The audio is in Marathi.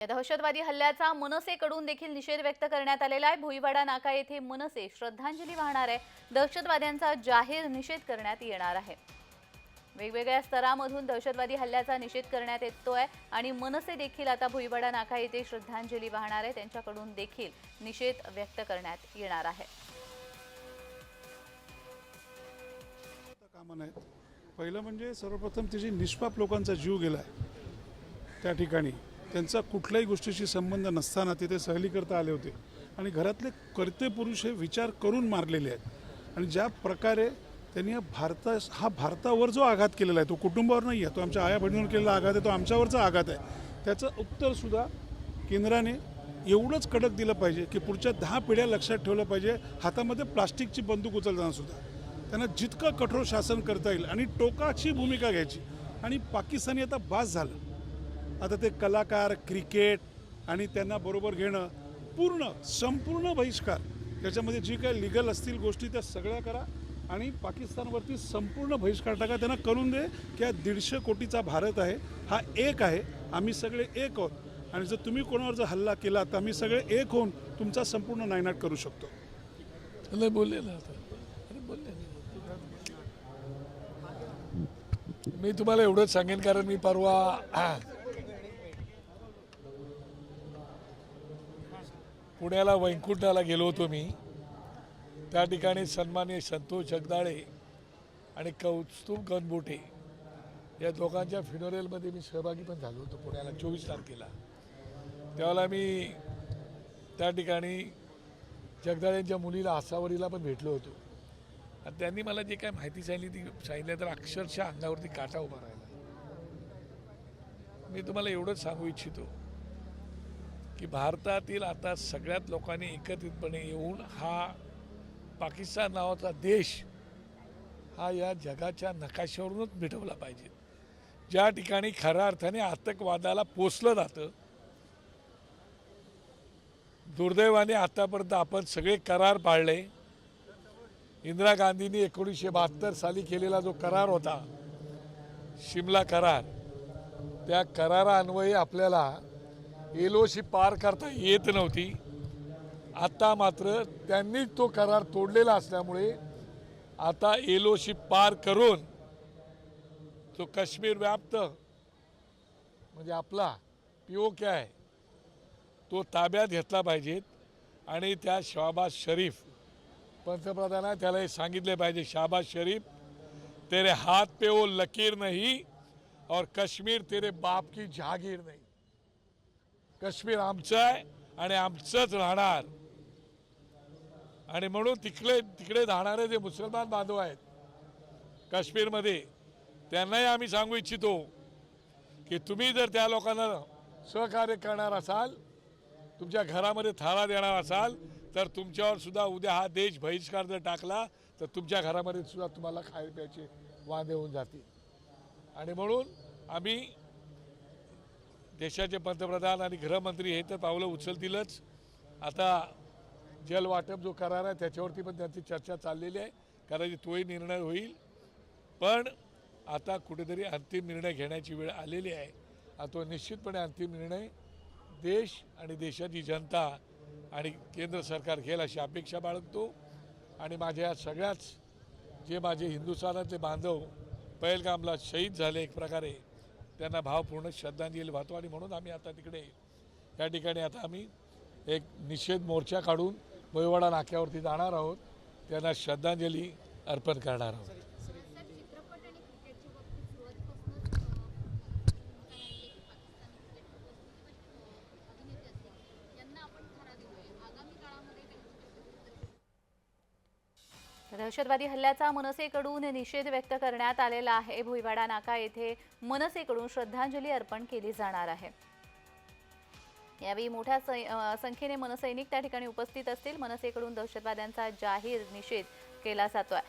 या दहशतवादी हल्ल्याचा मनसेकडून देखील निषेध व्यक्त करण्यात आलेला आहे. भुईवाडा नाका येथे मनसे श्रद्धांजली वाहणार आहे. दहशतवाद्यांचा जाहीर निषेध करण्यात येणार आहे. वेगवेगळ्या स्तरामधून दहशतवादी हल्ल्याचा निषेध करण्यात येतोय आणि मनसे देखील आता भुईवाडा नाका येथे श्रद्धांजली वाहणार आहे. त्यांच्याकडून देखील निषेध व्यक्त करण्यात येणार आहे. पहिलं म्हणजे सर्वप्रथम तिची निष्पाप लोकांचा जीव गेला त्या ठिकाणी. त्यांचा कुठल्याही गोष्टीशी संबंध नसताना तिथे सहली करता आले होते. आणि घरातले कर्ते पुरुष हे विचार करून मारलेले आहेत. आणि ज्या प्रकारे त्यांनी हा भारता हा भारतावर जो आघात केलेला आहे तो कुटुंबावर नाही आहे तो आमच्या आया बहिणीवर केलेला आघात आहे तो आमच्यावरचा आघात आहे त्याचं उत्तरसुद्धा केंद्राने एवढंच कडक दिलं पाहिजे की पुढच्या दहा पिढ्या लक्षात ठेवलं पाहिजे हातामध्ये प्लास्टिकची बंदूक उचलताना सुद्धा. त्यांना जितकं कठोर शासन करता येईल आणि टोकाची भूमिका घ्यायची. आणि पाकिस्तानी आता बास झालं. आता ते कलाकार क्रिकेट आणि त्यांना बरोबर घेणं पूर्ण संपूर्ण बहिष्कार. त्याच्यामध्ये जी काही लिगल असतील गोष्टी त्या सगळ्या करा आणि पाकिस्तानवरती संपूर्ण बहिष्कार टाका. त्यांना करून दे की हा दीडशे कोटीचा भारत आहे हा एक आहे आम्ही सगळे एक आहोत. आणि जर तुम्ही कोणावर जर हल्ला केला तर आम्ही सगळे एक होऊन तुमचा संपूर्ण नायनाट करू शकतो. नाही बोलले आता. मी तुम्हाला एवढंच सांगेन कारण मी परवा पुण्याला वैकुंठाला गेलो होतो मी. त्या ठिकाणी सन्मान्य संतोष जगदाळे आणि कौस्तुभ गणबोटे या दोघांच्या फ्युनरेलमध्ये मी सहभागी पण झालो होतो पुण्याला चोवीस तारखेला. त्यावेळेला मी त्या ठिकाणी जगदाळेंच्या मुलीला आसावरीला पण भेटलो होतो. आणि त्यांनी मला जे काय माहिती सांगितली ती सांगितलं तर अक्षरशः अंगावरती काटा उभा राहिला. मी तुम्हाला एवढंच सांगू इच्छितो. की भारतातील आता सगळ्यात लोकांनी एकत्रितपणे येऊन हा पाकिस्तान नावाचा देश हा या जगाच्या नकाशावरूनच मिटवला पाहिजे. ज्या ठिकाणी खऱ्या अर्थाने आतंकवादाला पोचलं जातं दुर्दैवाने आतापर्यंत आपण सगळे करार पाळले. इंदिरा गांधींनी एकोणीसशे बहात्तर साली केलेला जो करार होता शिमला करार त्या करारान्वये आपल्याला एलोशी पार करता येत नव्हती. आता मात्र त्यांनी तो करार तोडलेला असल्यामुळे आता एलोशी पार करून तो काश्मीर व्याप्त म्हणजे आपला पी ओ के आहे तो ताब्यात घेतला पाहिजेत आणि त्या शहाबाज शरीफ पंतप्रधाना त्याला हे सांगितले पाहिजे शहाबाज शरीफ तेरे हात पे वो लकीर नाही और कश्मीर तेरे बाप की जहागीर नाही. काश्मीर आमचं आहे आणि आमचंच राहणार. आणि म्हणून तिकडे तिकडे राहणारे जे मुसलमान बांधव आहेत काश्मीरमध्ये त्यांनाही आम्ही सांगू इच्छितो की तुम्ही जर त्या लोकांना सहकार्य करणार असाल तुमच्या घरामध्ये थारा देणार असाल तर तुमच्यावर सुद्धा उद्या हा देश बहिष्कार जर टाकला तर तुमच्या घरामध्ये सुद्धा तुम्हाला खाय प्यायचे वांदे होऊन जातील. आणि म्हणून आम्ही देशाचे पंतप्रधान आणि गृहमंत्री हे तर पावलं उचलतीलच. आता जलवाटप जो करार आहे त्याच्यावरती पण त्यांची चर्चा चाललेली आहे कारण तोही निर्णय होईल. पण आता कुठेतरी अंतिम निर्णय घेण्याची वेळ आलेली आहे. आणि तो निश्चितपणे अंतिम निर्णय देश आणि देशाची जनता आणि केंद्र सरकार घेईल अशी अपेक्षा बाळगतो. आणि माझ्या या सगळ्याच जे माझे हिंदुस्थानातले बांधव पहिलगामला शहीद झाले एक प्रकारे त्यांना भावपूर्ण श्रद्धांजली वाहतो आणि म्हणून आम्ही आता तिकडे या ठिकाणी आता आम्ही एक निषेध मोर्चा काढून भोयवाडा नाक्यावरती जाणार आहोत. त्यांना श्रद्धांजली अर्पण करणार आहोत. दहशतवादी हल्ल्याचा मनसेकडून निषेध व्यक्त करण्यात आलेला आहे. भुईवाडा नाका येथे मनसेकडून श्रद्धांजली अर्पण केली जाणार आहे. यावेळी मोठ्या सै- संख्येने मनसैनिक त्या ठिकाणी उपस्थित असतील. मनसेकडून दहशतवाद्यांचा जाहीर निषेध केला जातोय.